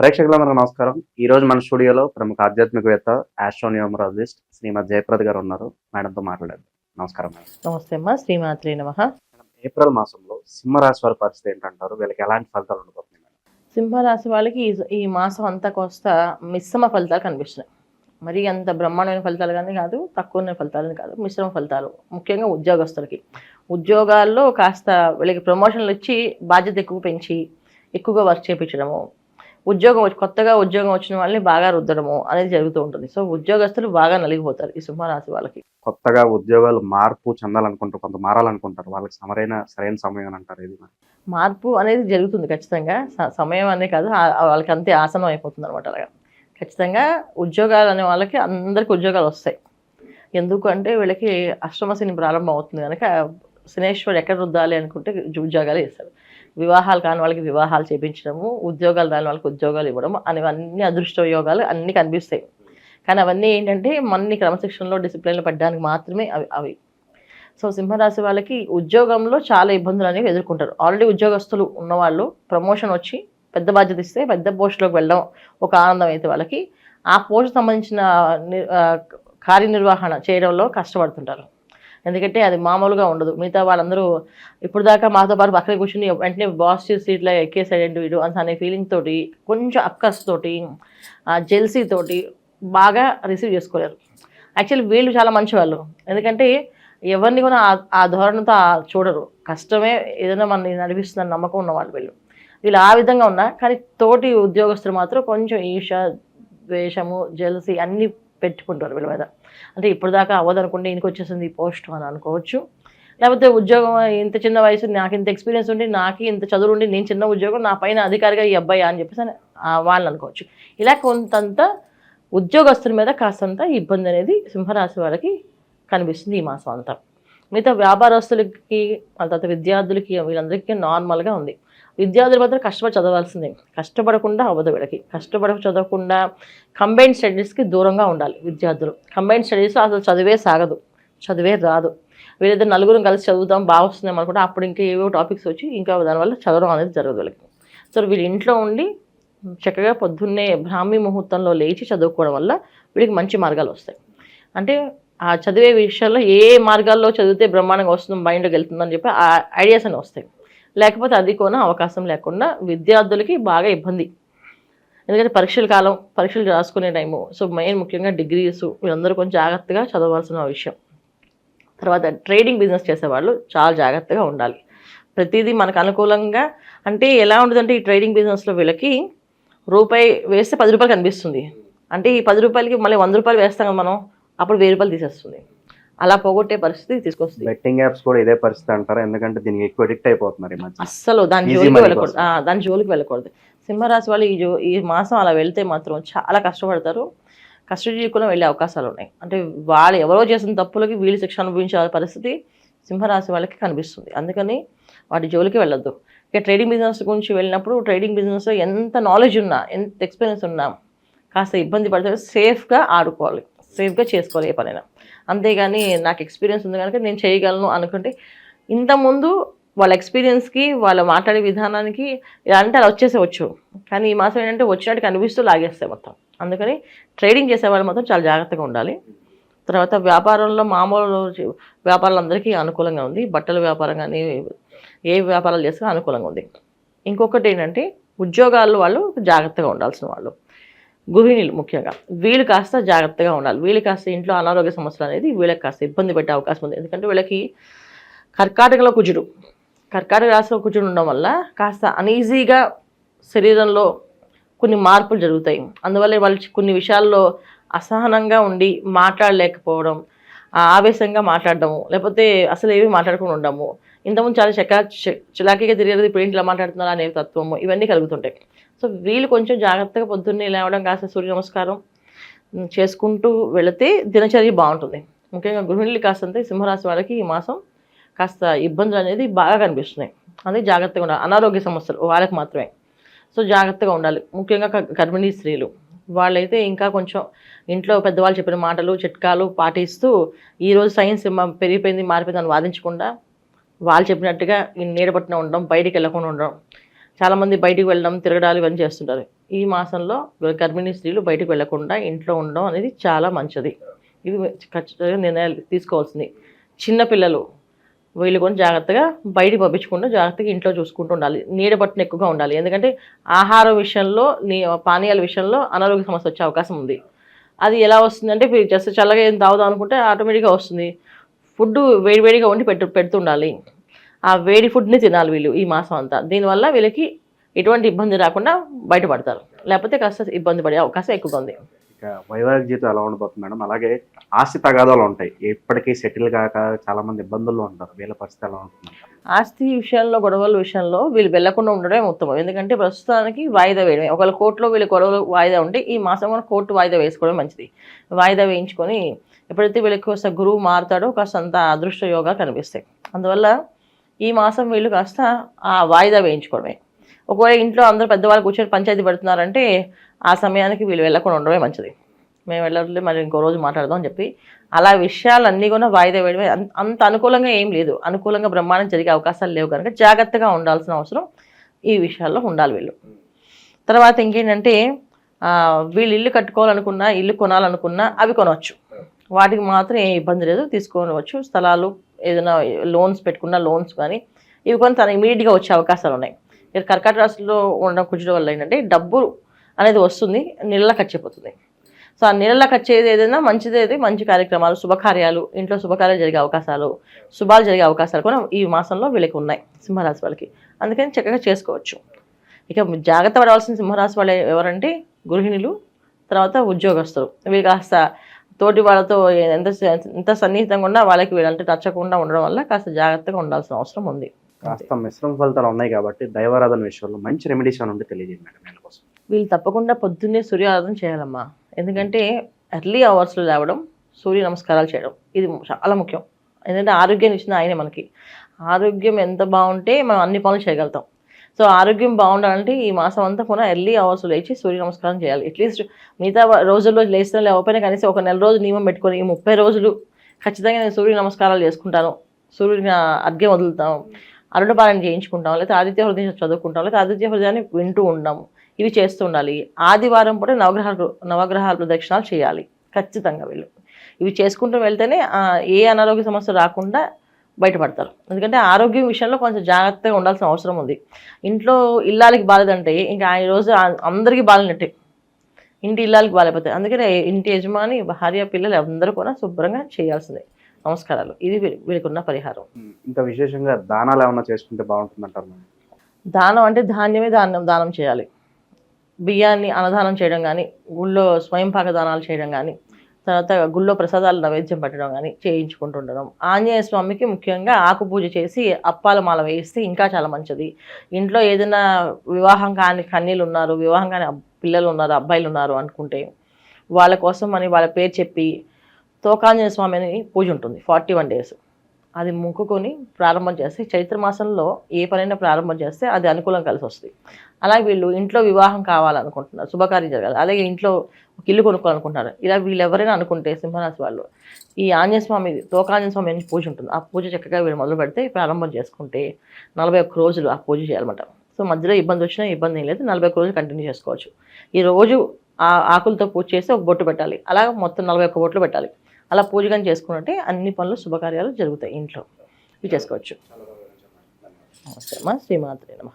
ప్రేక్షకులందరూ నమస్కారం. ఈ రోజు మన స్టూడియోలో ప్రముఖ ఆధ్యాత్మికవేత్త ఆస్ట్రోనియోమరాలజిస్ట్ శ్రీమద్ జయప్రద గారు ఉన్నారు. మేడంతో మాట్లాడారు నమస్కారం మేడం. నమస్తే అమ్మా. శ్రీమాత్రి నమ. ఏప్రిల్ మాసంలో సింహరాశి వారి పరిస్థితి ఏంటంటారు? వీళ్ళకి ఎలాంటి ఫలితాలు ఉండబోతున్నాయి మేడం? సింహరాశి వాళ్ళకి ఈ- ఈ మాసం అంతా కోస్త మిశ్రమ ఫలితాలు కనిపిస్తున్నాయి. మరి అంత బ్రహ్మాండమైన ఫలితాలు కానీ కాదు తక్కువ ఫలితాలు కాదు మిశ్రమ ఫలితాలు. ముఖ్యంగా ఉద్యోగస్తులకి. ఉద్యోగాల్లో కాస్త వీళ్ళకి ప్రమోషన్లు ఇచ్చి బాధ్యత ఎక్కువ పెంచి ఎక్కువగా వర్క్ చేయించడము ఉద్యోగం కొత్తగా ఉద్యోగం వచ్చిన వాళ్ళని బాగా రుద్దడము అనేది జరుగుతూ ఉంటుంది. సో ఉద్యోగస్తులు బాగా నలిగిపోతారు ఈ సింహరాశి వాళ్ళకి. కొత్తగా ఉద్యోగాలు మార్పు చెందాలనుకుంటారు కొంత మారాలనుకుంటారు. వాళ్ళకి సమరైన సరైన సమయం అంటారు ఇది మరి. మార్పు అనేది జరుగుతుంది ఖచ్చితంగా. సమయం అనే కాదు వాళ్ళకి అంతే ఆసనం అయిపోతుంది అనమాట అలాగా. ఖచ్చితంగా ఉద్యోగాలు అనే వాళ్ళకి అందరికీ ఉద్యోగాలు వస్తాయి. ఎందుకు అంటే వీళ్ళకి అష్టమశని ప్రారంభం అవుతుంది కనుక శనేశ్వరుడు ఎక్కడ రుద్దాలి అనుకుంటే ఉద్యోగాలు ఇస్తారు వివాహాలు కాని వాళ్ళకి వివాహాలు చేయించడము ఉద్యోగాలు రాని వాళ్ళకి ఉద్యోగాలు ఇవ్వడం అనేవన్నీ అదృష్టయోగాలు అన్నీ కనిపిస్తాయి. కానీ అవన్నీ ఏంటంటే మనని క్రమశిక్షణలో డిసిప్లిన్లో పెట్టడానికి మాత్రమే అవి అవి. సో సింహరాశి వాళ్ళకి ఉద్యోగంలో చాలా ఇబ్బందులు అనేవి ఎదుర్కొంటారు. ఆల్రెడీ ఉద్యోగస్తులు ఉన్నవాళ్ళు ప్రమోషన్ వచ్చి పెద్ద బాధ్యత ఇస్తే పెద్ద పోస్టులోకి వెళ్ళడం ఒక ఆనందం అయితే వాళ్ళకి. ఆ పోస్ట్ సంబంధించిన ని- కార్యనిర్వహణ చేయడంలో కష్టపడుతుంటారు. ఎందుకంటే అది మామూలుగా ఉండదు. మిగతా వాళ్ళందరూ ఇప్పుడు దాకా మాతో పాటు పక్కన కూర్చుని వెంటనే బాస్ సీట్లో ఎక్కేసాడండి వీడు అంత అనే ఫీలింగ్ తోటి కొంచెం అక్కస్ తోటి జెల్సీ తోటి బాగా రిసీవ్ చేసుకోలేరు. యాక్చువల్లీ వీళ్ళు చాలా మంచివాళ్ళు. ఎందుకంటే ఎవరిని కూడా ఆ- ధోరణితో చూడరు. కష్టమే ఏదైనా మన నడిపిస్తుందని నమ్మకం ఉన్నవాళ్ళు వీళ్ళు వీళ్ళు. ఆ విధంగా ఉన్నా కానీ తోటి ఉద్యోగస్తులు మాత్రం కొంచెం ఈష ద్వేషము జెల్సీ అన్నీ పెట్టుకుంటారు వీళ్ళ మీద. అంటే ఇప్పుడు దాకా అవ్వదనుకుంటే ఇంటికి వచ్చేసింది ఈ పోస్ట్ అని అనుకోవచ్చు. లేకపోతే ఉద్యోగం ఇంత చిన్న వయసు నాకు ఇంత ఎక్స్పీరియన్స్ ఉండి నాకు ఇంత చదువు ఉండి నేను చిన్న ఉద్యోగం నా పైన అధికారిగా ఈ అబ్బాయి అని చెప్పేసి అని, వాళ్ళని అనుకోవచ్చు. ఇలా కొంతంత ఉద్యోగస్తుల మీద కాస్తంత ఇబ్బంది అనేది సింహరాశి వాళ్ళకి కనిపిస్తుంది ఈ మాసం అంతా. మిగతా వ్యాపారస్తులకి తర్వాత విద్యార్థులకి వీళ్ళందరికీ నార్మల్గా ఉంది. విద్యార్థులు మాత్రం కష్టపడి చదవాల్సిందే. కష్టపడకుండా అవ్వదు వీళ్ళకి. కష్టపడ చదవకుండా కంబైన్డ్ స్టడీస్కి దూరంగా ఉండాలి విద్యార్థులు. కంబైన్డ్ స్టడీస్లో అసలు చదివే సాగదు. చదివే రాదు. వీళ్ళైతే నలుగురం కలిసి చదువుతాం బాగా వస్తున్నాం అనుకుంటే అప్పుడు ఇంకా ఏవో టాపిక్స్ వచ్చి ఇంకా దానివల్ల చదవడం అనేది జరగదు వీళ్ళకి. సో వీళ్ళు ఇంట్లో ఉండి చక్కగా పొద్దున్నే బ్రాహ్మీ ముహూర్తంలో లేచి చదువుకోవడం వల్ల వీడికి మంచి మార్గాలు వస్తాయి. అంటే ఆ చదివే విషయాల్లో ఏ మార్గాల్లో చదివితే బ్రహ్మాండంగా వస్తుంది మైండ్లోకి వెళ్తుందని చెప్పి ఆ ఐడియాస్ అని వస్తాయి. లేకపోతే అది కూడా అవకాశం లేకుండా విద్యార్థులకి బాగా ఇబ్బంది. ఎందుకంటే పరీక్షల కాలం పరీక్షలు రాసుకునే టైము సో మెయిన్ ముఖ్యంగా డిగ్రీస్ వీళ్ళందరూ కొంచెం జాగ్రత్తగా చదవాల్సిన విషయం. తర్వాత ట్రేడింగ్ బిజినెస్ చేసేవాళ్ళు చాలా జాగ్రత్తగా ఉండాలి. ప్రతిదీ మనకు అనుకూలంగా అంటే ఎలా ఉంటుందంటే ఈ ట్రేడింగ్ బిజినెస్లో వీళ్ళకి రూపాయి వేస్తే పది రూపాయలు కనిపిస్తుంది. అంటే ఈ పది రూపాయలకి మళ్ళీ వంద రూపాయలు వేస్తాం కదా మనం. అప్పుడు వెయ్యి రూపాయలు తీసేస్తుంది. అలా పోగొట్టే పరిస్థితి తీసుకొస్తుంది. బెట్టింగ్ యాప్స్ కూడా ఇదే పరిస్థితి అంటారు? ఎందుకంటే దీనికి ఎక్కువ అడిక్ట్ అయిపోతున్నారు అస్సలు దాని జోలికి వెళ్ళకూడదు. దాని జోలికి వెళ్ళకూడదు. సింహరాశి వాళ్ళు ఈ జో ఈ మాసం అలా వెళ్తే మాత్రం చాలా కష్టపడతారు. కష్టజీవికులు వెళ్ళే అవకాశాలు ఉన్నాయి. అంటే వాళ్ళు ఎవరో చేసిన తప్పులకి వీళ్ళు శిక్ష అనుభవించే పరిస్థితి సింహరాశి వాళ్ళకి కనిపిస్తుంది. అందుకని వాటి జోలికి వెళ్ళొద్దు. ఇక ట్రేడింగ్ బిజినెస్ గురించి వెళ్ళినప్పుడు ట్రేడింగ్ బిజినెస్లో ఎంత నాలెడ్జ్ ఉన్నా ఎంత ఎక్స్పీరియన్స్ ఉన్నా కాస్త ఇబ్బంది పడితే సేఫ్గా ఆడుకోవాలి. సేఫ్గా చేసుకోవాలి ఏ పనైనా. అంతేగాని నాకు ఎక్స్పీరియన్స్ ఉంది కనుక నేను చేయగలను అనుకుంటే ఇంతకుముందు వాళ్ళ ఎక్స్పీరియన్స్కి వాళ్ళ మాట్లాడే విధానానికి ఇలా అంటే అలా వచ్చేసేవచ్చు. కానీ ఈ మాసం ఏంటంటే వచ్చినట్టు కనిపిస్తూ లాగేస్తాయి మొత్తం. అందుకని ట్రేడింగ్ చేసే వాళ్ళు మాత్రం చాలా జాగ్రత్తగా ఉండాలి. తర్వాత వ్యాపారంలో మామూలు వ్యాపారాలందరికీ అనుకూలంగా ఉంది. బట్టల వ్యాపారం కానీ ఏ వ్యాపారాలు చేసినా అనుకూలంగా ఉంది. ఇంకొకటి ఏంటంటే ఉద్యోగాల్లో వాళ్ళు జాగ్రత్తగా ఉండాల్సిన వాళ్ళు. గృహిణీలు ముఖ్యంగా. వీళ్ళు కాస్త జాగ్రత్తగా ఉండాలి. వీళ్ళు కాస్త ఇంట్లో అనారోగ్య సమస్యలు అనేది వీళ్ళకి కాస్త ఇబ్బంది పెట్టే అవకాశం ఉంది. ఎందుకంటే వీళ్ళకి కర్కాటకలో కుజుడు కర్కాటక రాశిలో కుజుడు ఉండడం వల్ల కాస్త అనీజీగా శరీరంలో కొన్ని మార్పులు జరుగుతాయి. అందువల్ల వాళ్ళు కొన్ని విషయాల్లో అసహనంగా ఉండి మాట్లాడలేకపోవడం ఆవేశంగా మాట్లాడడము లేకపోతే అసలు ఏమీ మాట్లాడకుండా ఉండము ఇంతకుముందు చాలా చకా చిలాకీగా తిరిగేది ఇప్పుడు ఇంట్లో ఇలా మాట్లాడుతున్నారు అనే తత్వము ఇవన్నీ కలుగుతుంటాయి. సో వీళ్ళు కొంచెం జాగ్రత్తగా పొద్దున్నే లేవడం కాస్త సూర్య నమస్కారం చేసుకుంటూ వెళితే దినచర్య బాగుంటుంది. ముఖ్యంగా గృహిణులు కాస్తంత సింహరాశి వాళ్ళకి ఈ మాసం కాస్త ఇబ్బందులు అనేది బాగా కనిపిస్తున్నాయి. అందుకే జాగ్రత్తగా ఉండాలి. అనారోగ్య సమస్యలు వాళ్ళకి మాత్రమే. సో జాగ్రత్తగా ఉండాలి. ముఖ్యంగా గ- గర్భిణీ స్త్రీలు. వాళ్ళైతే ఇంకా కొంచెం ఇంట్లో పెద్దవాళ్ళు చెప్పిన మాటలు చిట్కాలు పాటిస్తూ ఈరోజు సైన్స్ పెరిగిపోయింది మారిపోయింది అని వాదించకుండా వాళ్ళు చెప్పినట్టుగా నీడబట్టిన నీడ ఉండడం బయటికి వెళ్ళకుండా ఉండడం. చాలామంది బయటికి వెళ్ళడం తిరగడాలు ఇవన్నీ చేస్తుంటారు. ఈ మాసంలో గర్భిణీ స్త్రీలు బయటకు వెళ్ళకుండా ఇంట్లో ఉండడం అనేది చాలా మంచిది. ఇది ఖచ్చితంగా నిర్ణయాలు తీసుకోవాల్సింది. చిన్నపిల్లలు వీళ్ళు కూడా జాగ్రత్తగా బయటికి పంపించకుండా జాగ్రత్తగా ఇంట్లో చూసుకుంటూ ఉండాలి. నీడ బట్టన ఎక్కువగా ఉండాలి. ఎందుకంటే ఆహార విషయంలో నీ పానీయాల విషయంలో అనారోగ్య సమస్య వచ్చే అవకాశం ఉంది. అది ఎలా వస్తుందంటే అంటే జస్ట్ చల్లగా ఏం తాగుదాం అనుకుంటే ఆటోమేటిక్గా వస్తుంది. ఫుడ్ వేడివేడిగా వండి పెట్టు పెడుతుండాలి. ఆ వేడి ఫుడ్ని తినాలి వీళ్ళు ఈ మాసం అంతా. దీనివల్ల వీళ్ళకి ఎటువంటి ఇబ్బంది రాకుండా బయటపడతారు. లేకపోతే కాస్త ఇబ్బంది పడే అవకాశం ఎక్కువగా ఉంది. ఇక వైవాహిక జీవితం ఎలా ఉండబోతుంది మేడం? అలాగే ఆస్తి తగాదాలు ఉంటాయి. ఎప్పటికీ సెటిల్ కాక చాలా మంది ఇబ్బందుల్లో ఉంటారు. వీళ్ళ పరిస్థితి ఎలా ఉంటుంది ఆస్తి విషయంలో గొడవల విషయంలో వీళ్ళు వెళ్ళకుండా ఉండడమే ఉత్తమం. ఎందుకంటే ప్రస్తుతానికి వాయిదా వేయడమే. ఒకవేళ కోర్టులో వీళ్ళ గొడవలు వాయిదా ఉంటే ఈ మాసం కూడా కోర్టు వాయిదా వేసుకోవడం మంచిది. వాయిదా వేయించుకొని ఎప్పుడైతే వీళ్ళకి కాస్త గురువు మారుతాడో కాస్త అంత అదృష్ట యోగా కనిపిస్తాయి. అందువల్ల ఈ మాసం వీళ్ళు కాస్త ఆ వాయిదా వేయించుకోవడమే. ఒకవేళ ఇంట్లో అందరూ పెద్దవాళ్ళు కూర్చొని పంచాయతీ పెడుతున్నారంటే ఆ సమయానికి వీళ్ళు వెళ్ళకుండా ఉండడమే మంచిది. మేము వెళ్ళట్లేదు మరి ఇంకో రోజు మాట్లాడదాం అని చెప్పి అలా విషయాలన్నీ కూడా వాయిదా వేయడమే. అంత అనుకూలంగా ఏం లేదు. అనుకూలంగా బ్రహ్మాండం జరిగే అవకాశాలు లేవు కనుక జాగ్రత్తగా ఉండాల్సిన అవసరం ఈ విషయాల్లో ఉండాలి వీళ్ళు. తర్వాత ఇంకేంటంటే వీళ్ళు ఇల్లు కట్టుకోవాలనుకున్నా ఇల్లు కొనాలనుకున్నా అవి కొనవచ్చు. వాటికి మాత్రం ఏ ఇబ్బంది లేదు తీసుకోవచ్చు స్థలాలు ఏదైనా లోన్స్ పెట్టుకున్న లోన్స్ కానీ ఇవి కొన్ని తన ఇమీడియట్గా వచ్చే అవకాశాలు ఉన్నాయి. ఇక్కడ కర్కాట రాశిలో ఉండడం కుజుడు వల్ల ఏంటంటే డబ్బు అనేది వస్తుంది నీళ్ళ ఖర్చైపోతుంది సో ఆ నీళ్ళ ఖర్చేది ఏదైనా మంచిది మంచి కార్యక్రమాలు శుభకార్యాలు ఇంట్లో శుభకార్యాలు జరిగే అవకాశాలు శుభాలు జరిగే అవకాశాలు కూడా ఈ మాసంలో వీళ్ళకి ఉన్నాయి సింహరాశి వాళ్ళకి. అందుకని చక్కగా చేసుకోవచ్చు. ఇక జాగ్రత్త పడవలసిన సింహరాశి వాళ్ళు ఎవరంటే గృహిణులు తర్వాత ఉద్యోగస్తులు. వీళ్ళు కాస్త తోటి వాళ్ళతో ఎంత ఎంత సన్నిహితంగా ఉన్నా వాళ్ళకి వీళ్ళంటే నచ్చకుండా ఉండడం వల్ల కాస్త జాగ్రత్తగా ఉండాల్సిన అవసరం ఉంది. కాస్త మిశ్రమ ఫలితాలు ఉన్నాయి కాబట్టి దైవారాధన విషయంలో మంచి రెమెడీస్ అని ఉంటే తెలియజేయండి మేడం కోసం. వీళ్ళు తప్పకుండా పొద్దున్నే సూర్యారాధన చేయాలమ్మా. ఎందుకంటే ఎర్లీ అవర్స్లో లేవడం సూర్య నమస్కారాలు చేయడం ఇది చాలా ముఖ్యం. ఎందుకంటే ఆరోగ్యాన్ని ఇచ్చిన ఆయనే మనకి. ఆరోగ్యం ఎంత బాగుంటే మనం అన్ని పనులు చేయగలుగుతాం. సో ఆరోగ్యం బాగుండాలంటే ఈ మాసం అంతా కూడా ఎర్లీ అవర్స్ లేచి సూర్య నమస్కారం చేయాలి. అట్లీస్ట్ మిగతా రోజుల్లో లేచిన లేకపోయినా కనీసం ఒక నెల రోజు నియమం పెట్టుకొని ఈ ముప్పై రోజులు ఖచ్చితంగా నేను సూర్య నమస్కారాలు చేసుకుంటాను. సూర్యుడిని అర్ఘ్యం వదులుతాం. అరుణపాలన చేయించుకుంటాం. లేకపోతే ఆదిత్య హృదయం చదువుకుంటాం. లేకపోతే ఆదిత్య హృదయాన్ని వింటూ ఉంటాము ఇవి చేస్తూ ఉండాలి. ఆదివారం పూట నవగ్రహాలు నవగ్రహాల ప్రదక్షిణాలు చేయాలి. ఖచ్చితంగా వీళ్ళు. ఇవి చేసుకుంటూ వెళ్తేనే ఏ అనారోగ్య సమస్య రాకుండా బయటపడతారు. ఎందుకంటే ఆరోగ్యం విషయంలో కొంచెం జాగ్రత్తగా ఉండాల్సిన అవసరం ఉంది. ఇంట్లో ఇల్లాలకి బాలేదంటే ఇంకా ఆ రోజు అందరికీ బాలినట్టే. ఇంటి ఇల్లాలకి బాలేకపోతాయి అందుకనే ఇంటి యజమాని భార్య పిల్లలు అందరూ కూడా శుభ్రంగా చేయాల్సిందే. నమస్కారాలు. ఇది వీ- వీళ్ళకి ఉన్న పరిహారం ఇంకా విశేషంగా దానాలు ఏమన్నా చేసుకుంటే బాగుంటుంది అంటారు మేడం దానం అంటే ధాన్యమే దానం దానం చేయాలి. బియ్యాన్ని అన్నదానం చేయడం కానీ గుళ్ళో స్వయంపాక దానాలు చేయడం కానీ తర్వాత గుళ్ళో ప్రసాదాలు నైవేద్యం పెట్టడం కానీ చేయించుకుంటుండడం. ఆంజనేయ స్వామికి ముఖ్యంగా ఆకు పూజ చేసి అప్పాల మాల వేయిస్తే ఇంకా చాలా మంచిది. ఇంట్లో ఏదైనా వివాహం కాని కన్నీళ్ళు ఉన్నారు వివాహం కాని పిల్లలు ఉన్నారు అబ్బాయిలు ఉన్నారు అనుకుంటే వాళ్ళ కోసం అని వాళ్ళ పేరు చెప్పి తోకాంజనేయ స్వామి అని పూజ ఉంటుంది ఫార్టీ వన్ డేస్. అది మొక్కుకొని ప్రారంభం చేస్తే చైత్ర మాసంలో ఏ పనైనా ప్రారంభం చేస్తే అది అనుకూలం కలిసి వస్తుంది. అలాగే వీళ్ళు ఇంట్లో వివాహం కావాలనుకుంటున్నారు శుభకార్యం జరగాలి. అలాగే ఇంట్లో ఒక ఇల్లు కొనుక్కోవాలనుకుంటున్నారు. ఇలా వీళ్ళు ఎవరైనా అనుకుంటే సింహరాశి వాళ్ళు ఈ ఆంజనేయస్వామి తోకాంజనేయస్వామి స్వామి అని పూజ ఉంటుంది. ఆ పూజ చక్కగా వీళ్ళు మొదలు పెడితే ప్రారంభం చేసుకుంటే నలభై ఒక్క రోజులు ఆ పూజ చేయాలన్నమాట. సో మధ్యలో ఇబ్బంది వచ్చినా ఇబ్బంది ఏం లేదు. నలభై ఒక్క రోజులు కంటిన్యూ చేసుకోవచ్చు. ఈ రోజు ఆ ఆకులతో పూజ చేసి ఒక బొట్టు పెట్టాలి. అలా మొత్తం నలభై ఒక్క బొట్లు పెట్టాలి. అలా పూజ కానీ చేసుకున్నట్టే అన్ని పనులు శుభకార్యాలు జరుగుతాయి ఇంట్లో. ఇవి చేసుకోవచ్చు. నమస్తే అమ్మా. శ్రీమాత్రి నమ.